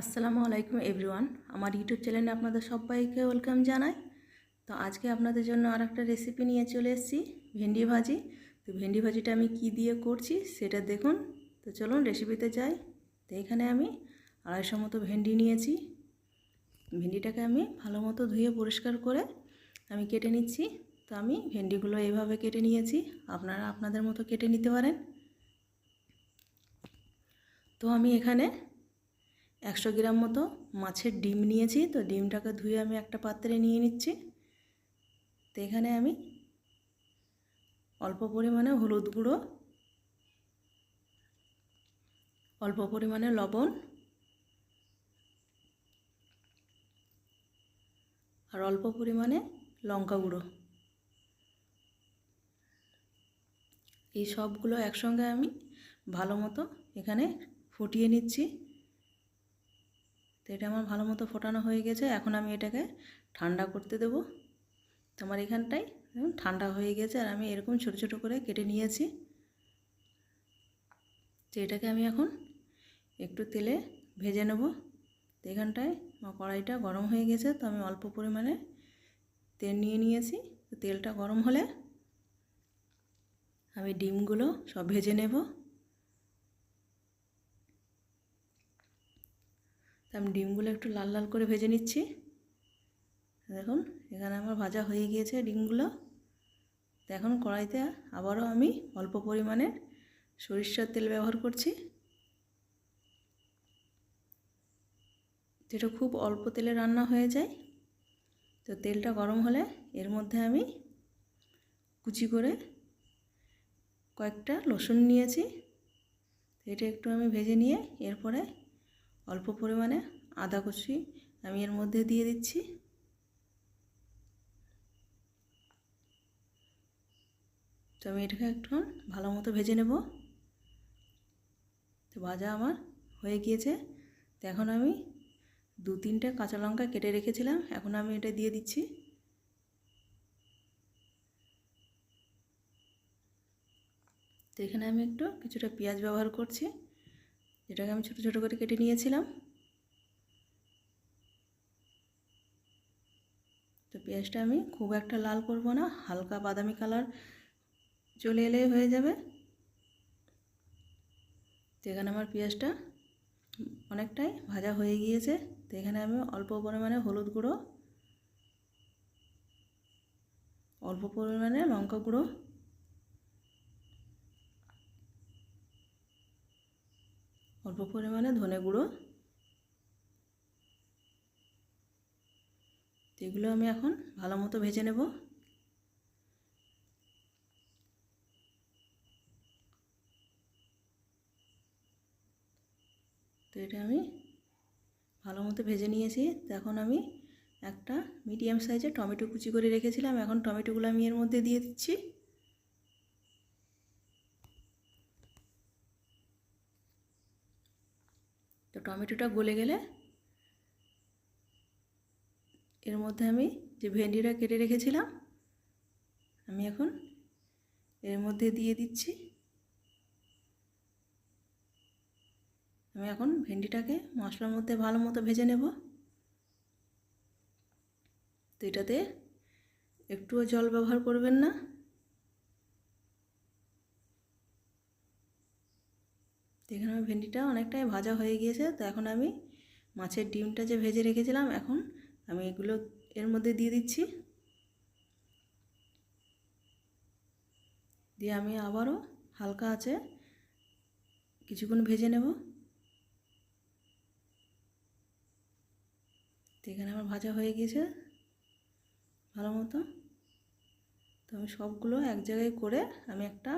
আসসালামু আলাইকুম এভরিওয়ান। আমার ইউটিউব চ্যানেলে আপনাদের সবাইকে ওয়েলকাম জানাই। তো আজকে আপনাদের জন্য আর একটা রেসিপি নিয়ে চলে এসেছি, ভেন্ডি ভাজি। তো ভেন্ডি ভাজিটা আমি কি দিয়ে করছি সেটা দেখুন। তো চলুন রেসিপিতে যাই। তো এখানে আমি আড়াইশো মতো ভেন্ডি নিয়েছি। ভেন্ডিটাকে আমি ভালো মতো ধুয়ে পরিষ্কার করে আমি কেটে নিচ্ছি। তো আমি ভেন্ডিগুলো এইভাবে কেটে নিয়েছি। আপনারা আপনাদের মতো কেটে নিতে পারেন। তো আমি এখানে একশো গ্রাম মতো মাছের ডিম নিয়েছি। তো ডিমটাকে ধুয়ে আমি একটা পাত্রে নিয়ে নিচ্ছি। তো এখানে আমি অল্প পরিমাণে হলুদ গুঁড়ো, অল্প পরিমাণে লবণ আর অল্প পরিমাণে লঙ্কা গুঁড়ো। এই সবগুলো একসঙ্গে আমি ভালো মতো এখানে ফুটিয়ে নিচ্ছি। তো এটা আমার ভালো মতো ফোটানো হয়ে গেছে। এখন আমি এটাকে ঠান্ডা করতে দেবো। তো আমার এখানটায় ঠান্ডা হয়ে গেছে আর আমি এরকম ছোট ছোট করে কেটে নিয়েছি। তো এটাকে আমি এখন একটু তেলে ভেজে নেব। তো এখানটায় আমার কড়াইটা গরম হয়ে গেছে তো আমি অল্প পরিমাণে তেল নিয়ে নিয়েছি। তো তেলটা গরম হলে আমি ডিমগুলো সব ভেজে নেব। আমি ডিমগুলো একটু লাল লাল করে ভেজে নিচ্ছি। দেখুন, এখানে আমার ভাজা হয়ে গিয়েছে ডিমগুলো। এখন কড়াইতে আবারও আমি অল্প পরিমাণে সরিষার তেল ব্যবহার করছি। যেটা খুব অল্প তেলে রান্না হয়ে যায়। তো তেলটা গরম হলে এর মধ্যে আমি কুচি করে কয়েকটা রসুন নিয়েছি। এটা একটু আমি ভেজে নিয়ে এরপরে অল্প পরিমাণে আদা কুচি আমি এর মধ্যে দিয়ে দিচ্ছি। তো আমি এটাকে একটু ভালো মতো ভেজে নেব। তো ভাজা আমার হয়ে গিয়েছে। তো এখন আমি দু তিনটে কাঁচা লঙ্কা কেটে রেখেছিলাম, এখন আমি এটা দিয়ে দিচ্ছি। তো এখানে আমি একটু কিছুটা পেঁয়াজ ব্যবহার করছি। যেটাকে আমি ছোটো ছোটো করে কেটে নিয়েছিলাম। তো পেঁয়াজটা আমি খুব একটা লাল করব না, হালকা বাদামি কালার চলে এলে হয়ে যাবে। তো এখানে আমার পেঁয়াজটা অনেকটাই ভাজা হয়ে গিয়েছে। তো এখানে আমি অল্প পরিমাণে হলুদ গুঁড়ো, অল্প পরিমাণে লঙ্কা গুঁড়ো অল্প পরিমাণে ধনে গুঁড়ো। এগুলো আমি এখন ভালো মতো ভেজে নেব। তো এটা আমি ভালো মতো ভেজে নিয়েছি। তো এখন আমি একটা মিডিয়াম সাইজের টমেটো কুচি করে রেখেছিলাম। এখন টমেটোগুলো আমি এর মধ্যে দিয়ে দিচ্ছি। টমেটোটা গলে গেলে এর মধ্যে আমি যে ভেন্ডিটা কেটে রেখেছিলাম, আমি এখন এর মধ্যে দিয়ে দিচ্ছি। আমি এখন ভেন্ডিটাকে মশলার মধ্যে ভালো মতো ভেজে নেব। তো এটাতে একটুও জল ব্যবহার করবেন না। তো এখানে আমার ভেন্ডিটা অনেকটাই ভাজা হয়ে গিয়েছে, তো এখন আমি মাছের ডিমটা যে ভেজে রেখেছিলাম, এখন আমি এগুলো এর মধ্যে দিয়ে দিচ্ছি। দিয়ে আমি আবারও হালকা আছে, কিছুক্ষণ ভেজে নেব। তো এখানে আমার ভাজা হয়ে গিয়েছে ভালো মতো। তো আমি সবগুলো এক জায়গায় করে আমি একটা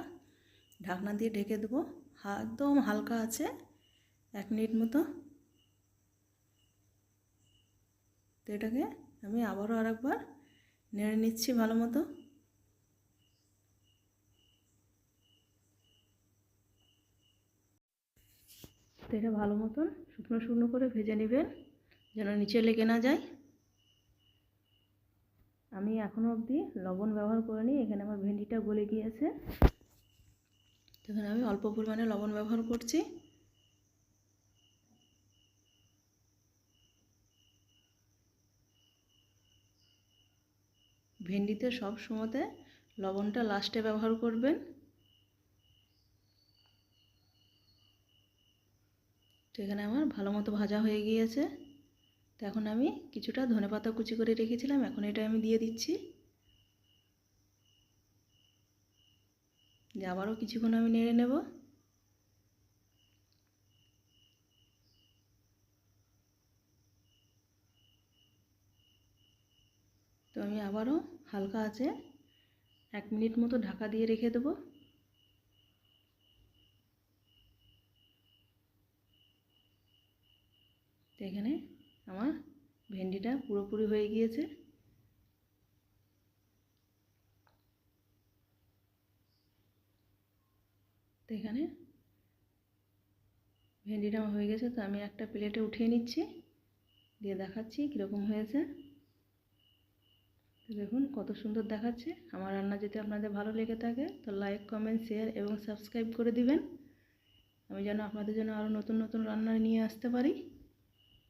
ঢাকনা দিয়ে ঢেকে দেবো। একদম হালকা আছে, এক মিনিট মতো। তো এটাকে আমি আবারও আরেকবার নেড়ে নিচ্ছি ভালো মতো। তো এটা ভালো মতন শুকনো শুকনো করে ভেজে নেবেন, যেন নিচে লেগে না যায়। আমি এখনও অবধি লবণ ব্যবহার করিনি, এখানে আমার ভেন্ডিটা গলে গিয়েছে। অল্প পরিমাণে লবণ ব্যবহার করছি। ভেন্ডিতে সব সময়তে লবণটা লাস্টে ব্যবহার করবেন। তো এখানে আমার ভালো মতো ভাজা হয়ে গিয়েছে। তো এখন আমি কিছুটা ধনেপাতা কুচি করে রেখেছিলাম, এখন এটা আমি দিয়ে দিচ্ছি। যে আবারও কিছুক্ষণ আমি নেড়ে নেব। তো আমি আবারও হালকা আছে, এক মিনিট মতো ঢাকা দিয়ে রেখে দেবো। তো এখানে আমার ভেন্ডিটা পুরোপুরি হয়ে গিয়েছে। তো এখানে ভেন্ডিটা হয়ে গেছে, তো আমি একটা প্লেটে উঠিয়ে নিচ্ছি, দিয়ে দেখাচ্ছি কীরকম হয়েছে। তো দেখুন কত সুন্দর দেখাচ্ছে। আমার রান্না যদি আপনাদের ভালো লেগে থাকে, তো লাইক কমেন্ট শেয়ার এবং সাবস্ক্রাইব করে দিবেন। আমি যেন আপনাদের জন্য আরও নতুন নতুন রান্না নিয়ে আসতে পারি।